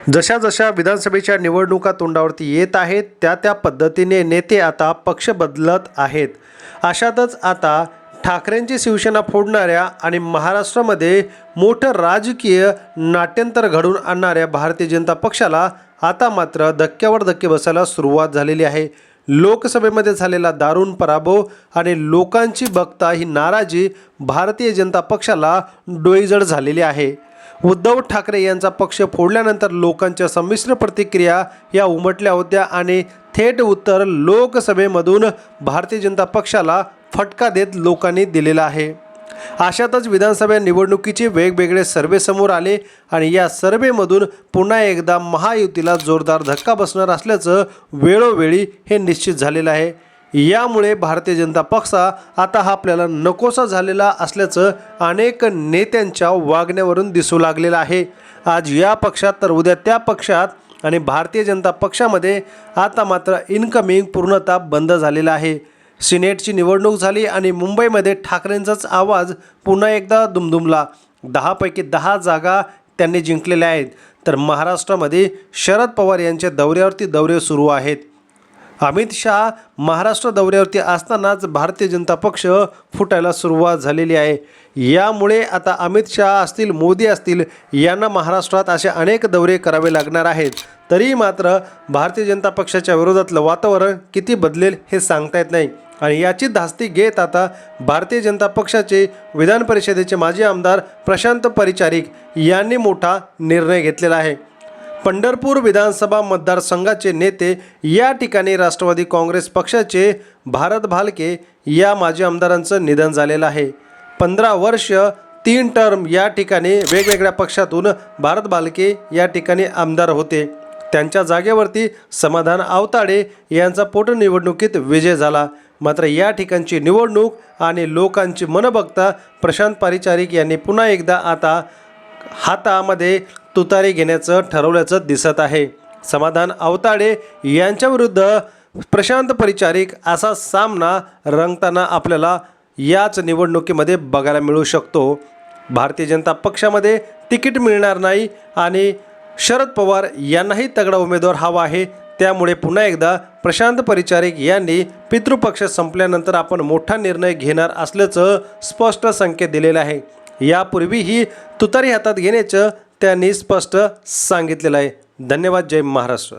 जशा जशा विधानसभेच्या निवडणुका तोंडावरती येत आहेत त्या त्या पद्धतीने नेते आता पक्ष बदलत आहेत. अशातच आता ठाकरेंची शिवसेना फोडणाऱ्या आणि महाराष्ट्रामध्ये मोठं राजकीय नाट्यंतर घडून आणणाऱ्या भारतीय जनता पक्षाला आता मात्र धक्क्यावर धक्के बसायला सुरुवात झालेली आहे. लोकसभेमध्ये झालेला दारुण पराभव आणि लोकांची बघता ही नाराजी भारतीय जनता पक्षाला डोईजड झालेली आहे. उद्धव ठाकरे यांचा पक्ष फोडल्यानंतर लोकांच्या संमिश्र प्रतिक्रिया या उमटल्या होत्या आणि थेट उत्तर लोकसभेमधून भारतीय जनता पक्षाला फटका देत लोकांनी दिलेला आहे. अशातच विधानसभा निवडणुकीचे वेगवेगळे सर्वे समोर आले आणि या सर्वेमधून पुन्हा एकदा महायुतीला जोरदार धक्का बसणार असल्याचं वेळोवेळी हे निश्चित झालेलं आहे. यामुळे भारतीय जनता पक्ष आता हा आपल्याला नकोसा झालेला असल्याचं अनेक नेत्यांच्या वागण्यावरून दिसू लागलेलं आहे. आज या पक्षात तर उद्या त्या पक्षात आणि भारतीय जनता पक्षामध्ये आता मात्र इनकमिंग पूर्णतः बंद झालेला आहे. सिनेटची निवडणूक झाली आणि मुंबईमध्ये ठाकरेंचाच आवाज पुन्हा एकदा दुमदुमला. दहापैकी दहा जागा त्यांनी जिंकलेल्या आहेत. तर महाराष्ट्रामध्ये शरद पवार यांच्या दौऱ्यावरती दौरे सुरू आहेत. अमित शहा महाराष्ट्र दौऱ्यावरती असतानाच भारतीय जनता पक्ष फुटायला सुरुवात झालेली आहे. यामुळे आता अमित शहा असतील मोदी असतील यांना महाराष्ट्रात असे अनेक दौरे करावे लागणार आहेत. तरी मात्र भारतीय जनता पक्षाच्या विरोधातलं वातावरण किती बदलेल हे सांगता येत नाही. आणि याची धास्ती घेत आता भारतीय जनता पक्षाचे विधान परिषदेचे माजी आमदार प्रशांत परिचारिक यांनी मोठा निर्णय घेतलेला आहे. पंढरपूर विधानसभा मतदारसंघाचे नेते या ठिकाणी राष्ट्रवादी काँग्रेस पक्षाचे भारत भालके या माजी आमदारांचं निधन झालेलं आहे. पंधरा वर्ष तीन टर्म या ठिकाणी वेगवेगळ्या पक्षातून भारत भालके या ठिकाणी आमदार होते. त्यांच्या जागेवरती समाधान आवताडे यांचा पोटनिवडणुकीत विजय झाला. मात्र या ठिकाणची निवडणूक आणि लोकांची मन बघता प्रशांत पारिचारिक यांनी पुन्हा एकदा आता हातामध्ये तुतारी घेण्याचं ठरवल्याचं दिसत आहे. समाधान अवताडे यांच्याविरुद्ध प्रशांत परिचारिक असा सामना रंगताना आपल्याला याच निवडणुकीमध्ये बघायला मिळू शकतो. भारतीय जनता पक्षामध्ये तिकीट मिळणार नाही आणि शरद पवार यांनाही तगडा उमेदवार हवा आहे. त्यामुळे पुन्हा एकदा प्रशांत परिचारिक यांनी पितृपक्ष संपल्यानंतर आपण मोठा निर्णय घेणार असल्याचं स्पष्ट संकेत दिलेला आहे. यापूर्वीही तुतारी हातात घेण्याचं त्यांनी स्पष्ट सांगितलेलं आहे. धन्यवाद. जय महाराष्ट्र.